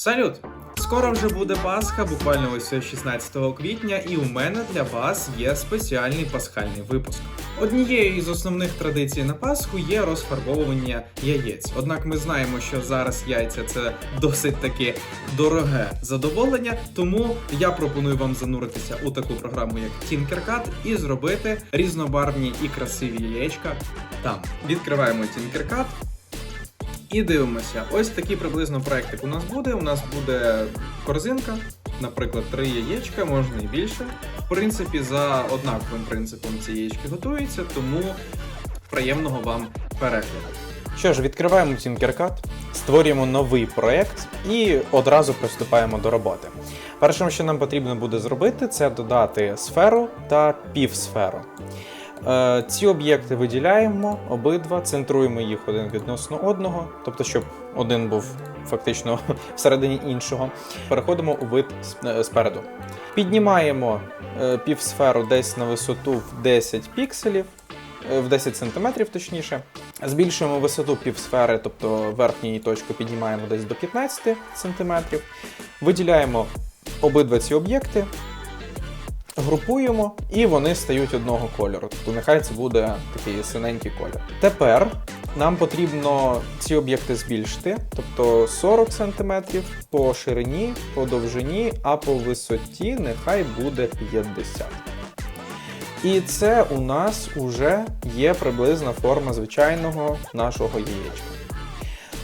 Салют! Скоро вже буде Пасха, буквально ось 16 квітня, і у мене для вас є спеціальний пасхальний випуск. Однією із основних традицій на Пасху є розфарбовування яєць. Однак ми знаємо, що зараз яйця це досить таки дороге задоволення, тому я пропоную вам зануритися у таку програму, як Tinkercad, і зробити різнобарвні і красиві яєчка там. Відкриваємо Tinkercad, і дивимося, ось такий приблизно проектик у нас буде. У нас буде корзинка, наприклад, три яєчка, можна і більше. В принципі, за однаковим принципом ці яєчки готуються, тому приємного вам перегляду. Що ж, відкриваємо Tinkercad, створюємо новий проєкт і одразу приступаємо до роботи. Першим, що нам потрібно буде зробити, це додати сферу та півсферу. Е, Ці об'єкти виділяємо обидва, центруємо їх один відносно одного, тобто, щоб один був фактично всередині іншого. Переходимо у вид е, спереду. Піднімаємо е, півсферу десь на висоту в 10 пікселів, в 10 сантиметрів точніше. Збільшуємо висоту півсфери, тобто верхню її точку піднімаємо десь до 15 см. Виділяємо обидва ці об'єкти, групуємо, і вони стають одного кольору. Тобто нехай це буде такий синенький колір. Тепер нам потрібно ці об'єкти збільшити, тобто 40 см по ширині, по довжині, а по висоті нехай буде 50 і це у нас уже є приблизна форма звичайного нашого яєчка.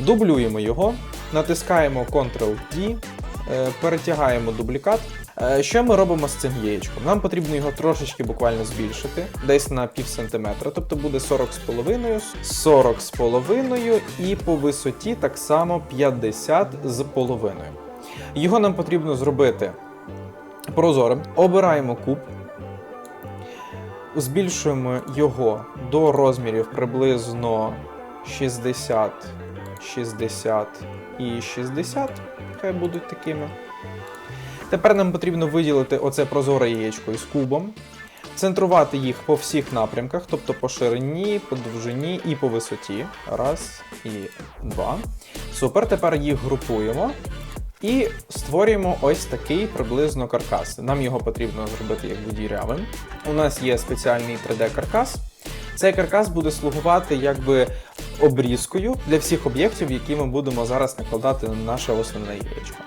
Дублюємо його, натискаємо Ctrl-D, е, перетягаємо дублікат. Е, Що ми робимо з цим яєчком? Нам потрібно його трошечки буквально збільшити, десь на пів сантиметра, тобто буде 40,5, 40,5 і по висоті так само 50 з половиною. Його нам потрібно зробити прозорим. Обираємо куб, збільшуємо його до розмірів приблизно 60, 60 і 60, хай будуть такими. Тепер нам потрібно виділити оце прозоре яєчко із кубом, центрувати їх по всіх напрямках, тобто по ширині, по довжині і по висоті. Раз і два. Супер. Тепер їх групуємо і створюємо ось такий приблизно каркас. Нам його потрібно зробити як дірявим. У нас є спеціальний 3D-каркас. Цей каркас буде слугувати якби обрізкою для всіх об'єктів, які ми будемо зараз накладати на наше основне яєчко.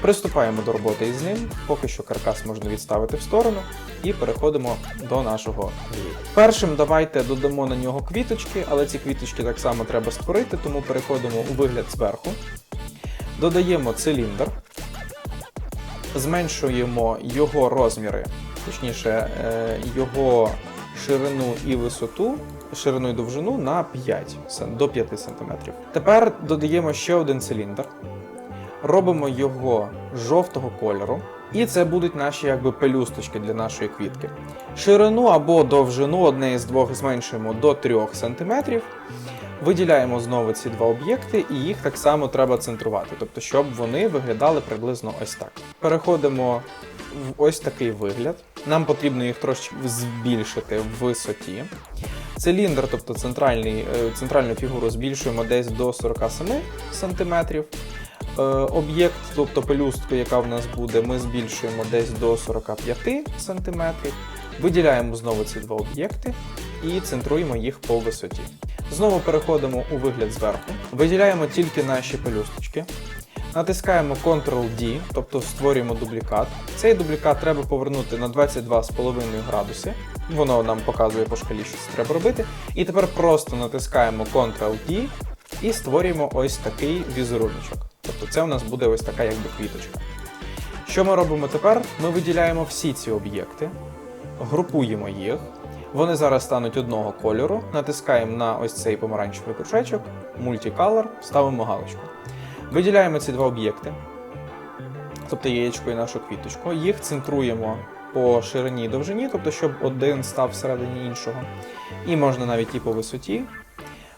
Приступаємо до роботи із ним. Поки що каркас можна відставити в сторону і переходимо до нашого яєчка. Першим давайте додамо на нього квіточки, але ці квіточки так само треба створити, тому переходимо у вигляд зверху. Додаємо циліндр, зменшуємо його розміри, точніше, е, його ширину і висоту, ширину і довжину на 5 до 5 см. Тепер додаємо ще один циліндр, робимо його жовтого кольору. І це будуть наші якби пелюсточки для нашої квітки. Ширину або довжину одне із двох зменшуємо до 3 см. Виділяємо знову ці два об'єкти, і їх так само треба центрувати, тобто, щоб вони виглядали приблизно ось так. Переходимо в ось такий вигляд. Нам потрібно їх трошки збільшити в висоті. Циліндр, тобто центральний, е, центральну фігуру, збільшуємо десь до 47 см. Е, Об'єкт, тобто пелюстку, яка в нас буде, ми збільшуємо десь до 45 см. Виділяємо знову ці два об'єкти і центруємо їх по висоті. Знову переходимо у вигляд зверху, виділяємо тільки наші пелюсточки. Натискаємо Ctrl-D, тобто створюємо дублікат. Цей дублікат треба повернути на 22,5 градуси. Воно нам показує по шкалі, що це треба робити. І тепер просто натискаємо Ctrl-D і створюємо ось такий візеруночок. Тобто це у нас буде ось така якби квіточка. Що ми робимо тепер? Ми виділяємо всі ці об'єкти, групуємо їх. Вони зараз стануть одного кольору. Натискаємо на ось цей помаранчевий кружечок, Multicolor, ставимо галочку. Виділяємо ці два об'єкти, тобто яєчко і нашу квіточку. Їх центруємо по ширині і довжині, тобто щоб один став всередині іншого. І можна навіть і по висоті.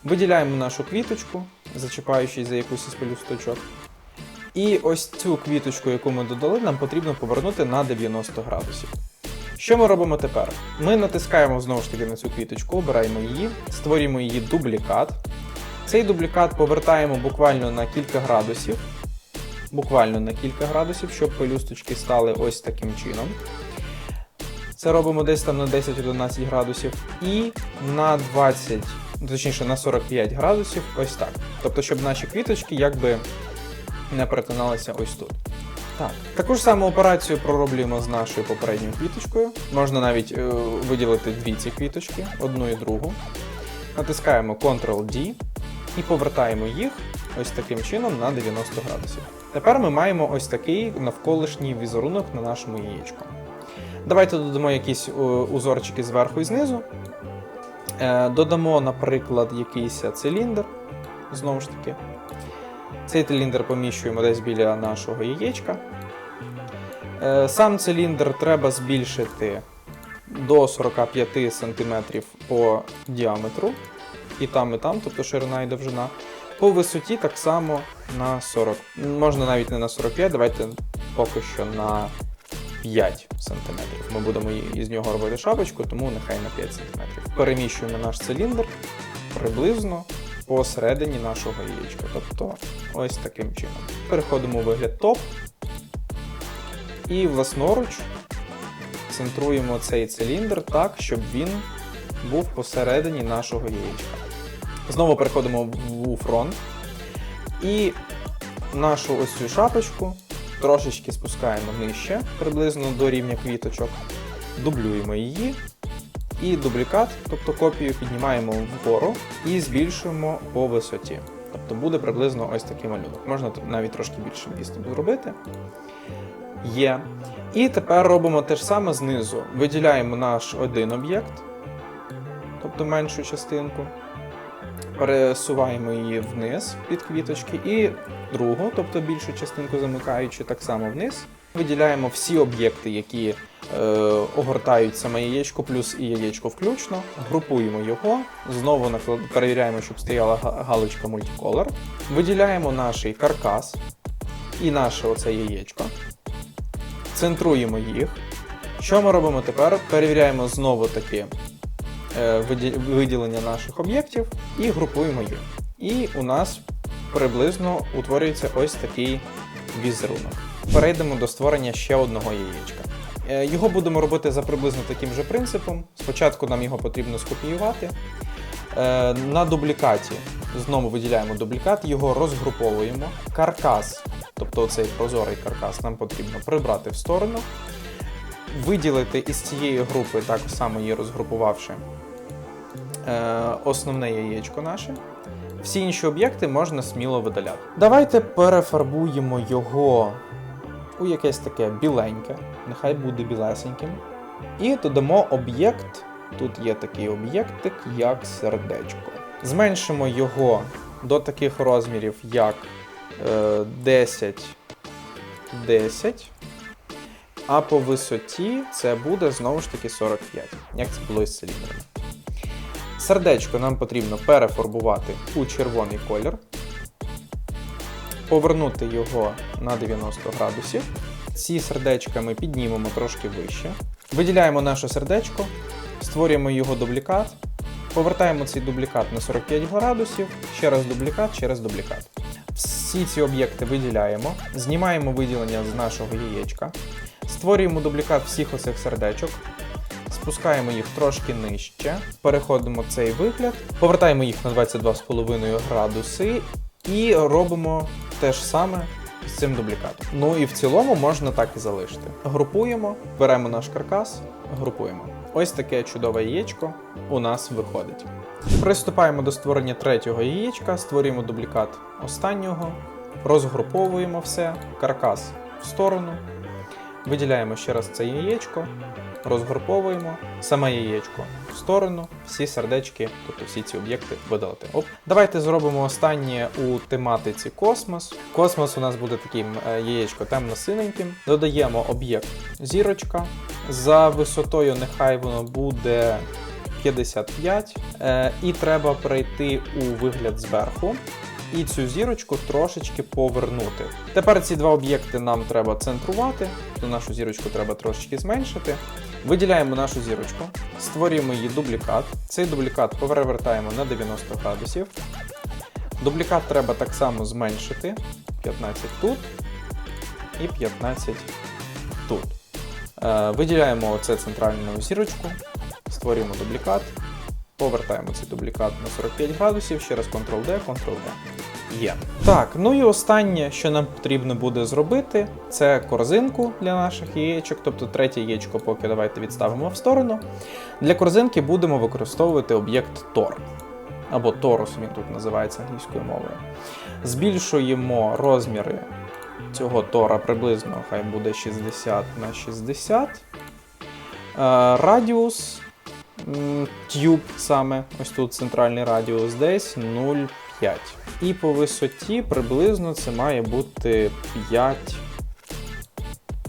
Виділяємо нашу квіточку, зачіпаючись за якусь із пелюсточок. І ось цю квіточку, яку ми додали, нам потрібно повернути на 90 градусів. Що ми робимо тепер? Ми натискаємо знову ж таки на цю квіточку, обираємо її, створюємо її дублікат. Цей дублікат повертаємо буквально на кілька градусів буквально на кілька градусів, щоб пелюсточки стали ось таким чином. Це робимо десь там на 10-11 градусів. І на 20, точніше на 45 градусів ось так. Тобто, щоб наші квіточки якби не перетиналися ось тут. Так. Таку ж саму операцію пророблюємо з нашою попередньою квіточкою. Можна навіть е, виділити дві ці квіточки, одну і другу. Натискаємо Ctrl-D і повертаємо їх ось таким чином на 90 градусів. Тепер ми маємо ось такий навколишній візерунок на нашому яєчку. Давайте додамо якісь е, узорчики зверху і знизу. Е, додамо, наприклад, якийсь циліндр. Знову ж таки. Цей циліндр поміщуємо десь біля нашого яєчка. Е, Сам циліндр треба збільшити до 45 см по діаметру. І там, і там, тобто ширина і довжина. По висоті так само на 40. Можна навіть не на 45, давайте поки що на 5 см. Ми будемо із нього робити шапочку, тому нехай на 5 см. Переміщуємо наш циліндр приблизно посередині нашого яєчка. Тобто ось таким чином. Переходимо у вигляд топ. І власноруч центруємо цей циліндр так, щоб він був посередині нашого яєчка. Знову переходимо в- фронт. І нашу ось цю шапочку трошечки спускаємо нижче, приблизно до рівня квіточок, дублюємо її. І дублікат, тобто копію, піднімаємо вгору і збільшуємо по висоті. Тобто буде приблизно ось такий малюнок. Можна навіть трошки більше відступ зробити. Є. І тепер робимо те ж саме знизу. Виділяємо наш один об'єкт, тобто меншу частинку. Пересуваємо її вниз під квіточки, і другу, тобто більшу частинку замикаючи так само вниз. Виділяємо всі об'єкти, які е, огортають саме яєчко, плюс і яєчко включно. Групуємо його, знову наклад... перевіряємо, щоб стояла галочка мультиколор. Виділяємо наш каркас і наше оце яєчко. Центруємо їх. Що ми робимо тепер? Перевіряємо знову таки е, виділення наших об'єктів і групуємо їх. І у нас приблизно утворюється ось такий візерунок. Перейдемо до створення ще одного яєчка. Е, Його будемо робити за приблизно таким же принципом. Спочатку нам його потрібно скопіювати. Е, На дублікаті знову виділяємо дублікат, його розгруповуємо. Каркас, тобто цей прозорий каркас, нам потрібно прибрати в сторону. Виділити із цієї групи, так само її розгрупувавши, е, основне яєчко наше. Всі інші об'єкти можна сміло видаляти. Давайте перефарбуємо його у якесь таке біленьке, нехай буде білесеньким. І додамо об'єкт. Тут є такий об'єктик, як сердечко. Зменшимо його до таких розмірів, як е, 10, 10. А по висоті це буде знову ж таки 45, як це було із циліндрами. Сердечко нам потрібно перефарбувати у червоний колір, повернути його на 90 градусів. Ці сердечка ми піднімемо трошки вище. Виділяємо наше сердечко, створюємо його дублікат, повертаємо цей дублікат на 45 градусів, ще раз дублікат, ще раз дублікат. Всі ці об'єкти виділяємо, знімаємо виділення з нашого яєчка, створюємо дублікат всіх оцих сердечок, спускаємо їх трошки нижче, переходимо в цей вигляд, повертаємо їх на 22,5 градуси і робимо те ж саме з цим дублікатом. Ну і в цілому можна так і залишити. Групуємо, беремо наш каркас, групуємо. Ось таке чудове яєчко у нас виходить. Приступаємо до створення третього яєчка, створюємо дублікат останнього, розгруповуємо все, каркас в сторону, виділяємо ще раз це яєчко, розгруповуємо саме яєчко в сторону, всі сердечки, тобто всі ці об'єкти видалити. Оп. Давайте зробимо останнє у тематиці космос. Космос у нас буде таким е, яєчко темно-синеньким. Додаємо об'єкт зірочка. За висотою нехай воно буде 55. Е, і треба перейти у вигляд зверху. І цю зірочку трошечки повернути. Тепер ці два об'єкти нам треба центрувати, то нашу зірочку треба трошечки зменшити. Виділяємо нашу зірочку, створюємо її дублікат. Цей дублікат перевертаємо на 90 градусів. Дублікат треба так само зменшити. 15 тут, і 15 тут. Е, виділяємо оце центральну зірочку, створюємо дублікат, повертаємо цей дублікат на 45 градусів, ще раз Ctrl-D, Ctrl-D. Є. Так, ну і останнє, що нам потрібно буде зробити, це корзинку для наших яєчок, тобто третє яєчко поки давайте відставимо в сторону. Для корзинки будемо використовувати об'єкт Tor. Або Торус він тут називається англійською мовою. Збільшуємо розміри цього тора приблизно, хай буде 60 на 60. Е, Радіус тюб саме, ось тут центральний радіус, десь 0,5. І по висоті приблизно це має бути 5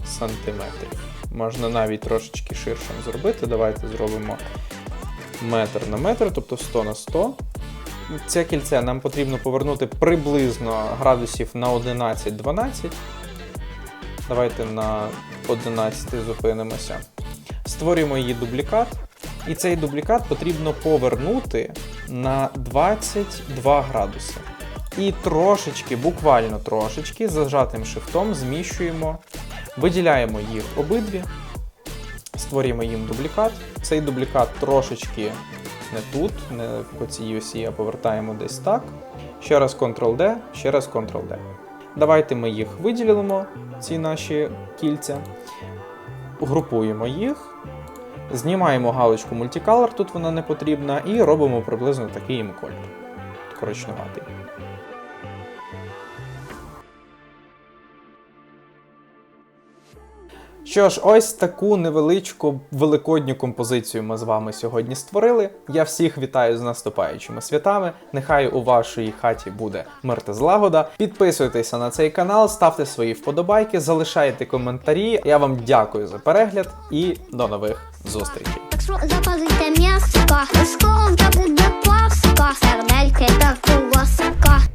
сантиметрів. Можна навіть трошечки ширшим зробити. Давайте зробимо метр на метр, тобто 100 на 100. Це кільце нам потрібно повернути приблизно градусів на 11-12. Давайте на 11 зупинимося. Створюємо її дублікат. І цей дублікат потрібно повернути на 22 градуси. І трошечки, буквально трошечки, зажатим шифтом зміщуємо, виділяємо їх обидві, створюємо їм дублікат. Цей дублікат трошечки не тут, не по цій осі, а повертаємо десь так. Ще раз Ctrl-D, ще раз Ctrl-D. Давайте ми їх виділимо, ці наші кільця, групуємо їх, знімаємо галочку Multicolor, тут вона не потрібна, і робимо приблизно такий їм колір. Коричневатий. Що ж, ось таку невеличку великодню композицію ми з вами сьогодні створили. Я всіх вітаю з наступаючими святами. Нехай у вашій хаті буде мир та злагода. Підписуйтеся на цей канал, ставте свої вподобайки, залишайте коментарі. Я вам дякую за перегляд і до нових зустрічей. Так що запазуйте м'ясо, осколка буде плавська, сердельки та колосика.